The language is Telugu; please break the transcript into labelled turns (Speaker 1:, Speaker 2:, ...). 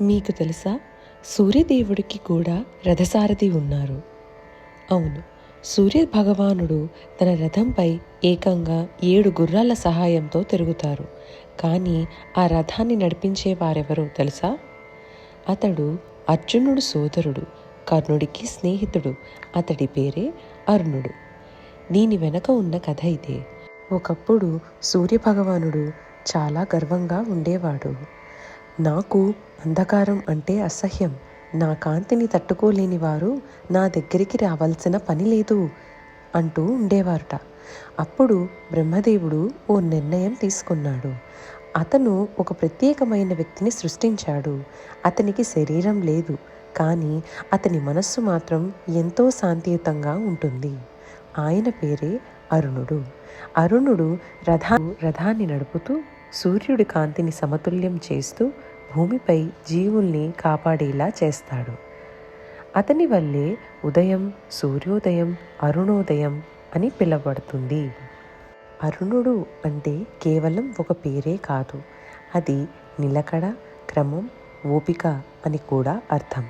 Speaker 1: మీకు తెలుసా? సూర్యదేవుడికి కూడా రథసారథి ఉన్నారు. అవును సూర్య భగవానుడు తన రథంపై ఏకంగా ఏడు గుర్రాల సహాయంతో తిరుగుతారు. కానీ ఆ రథాన్ని నడిపించే వారెవరో తెలుసా? అతడు అర్జునుడు సోదరుడు కర్ణుడికి స్నేహితుడు. అతడి పేరే అరుణుడు. దీని వెనక ఉన్న కథ ఇదే. ఒకప్పుడు సూర్యభగవానుడు చాలా గర్వంగా ఉండేవాడు. నాకు అంధకారం అంటే అసహ్యం. నా కాంతిని తట్టుకోలేని వారు నా దగ్గరికి రావాల్సిన పని లేదు అంటూ ఉండేవారట. అప్పుడు బ్రహ్మదేవుడు ఓ నిర్ణయం తీసుకున్నాడు. అతను ఒక ప్రత్యేకమైన వ్యక్తిని సృష్టించాడు. అతనికి శరీరం లేదు. కానీ అతని మనస్సు మాత్రం ఎంతో శాంతియుతంగా ఉంటుంది. ఆయన పేరే అరుణుడు. అరుణుడు రథా రథాన్ని నడుపుతూ సూర్యుడి కాంతిని సమతుల్యం చేస్తూ భూమిపై జీవుల్ని కాపాడేలా చేస్తాడు. అతని వల్లే ఉదయం సూర్యోదయం అరుణోదయం అని పిలువబడుతుంది. అరుణుడు అంటే కేవలం ఒక పేరే కాదు అది నిలకడ క్రమం ఓపిక అని కూడా అర్థం.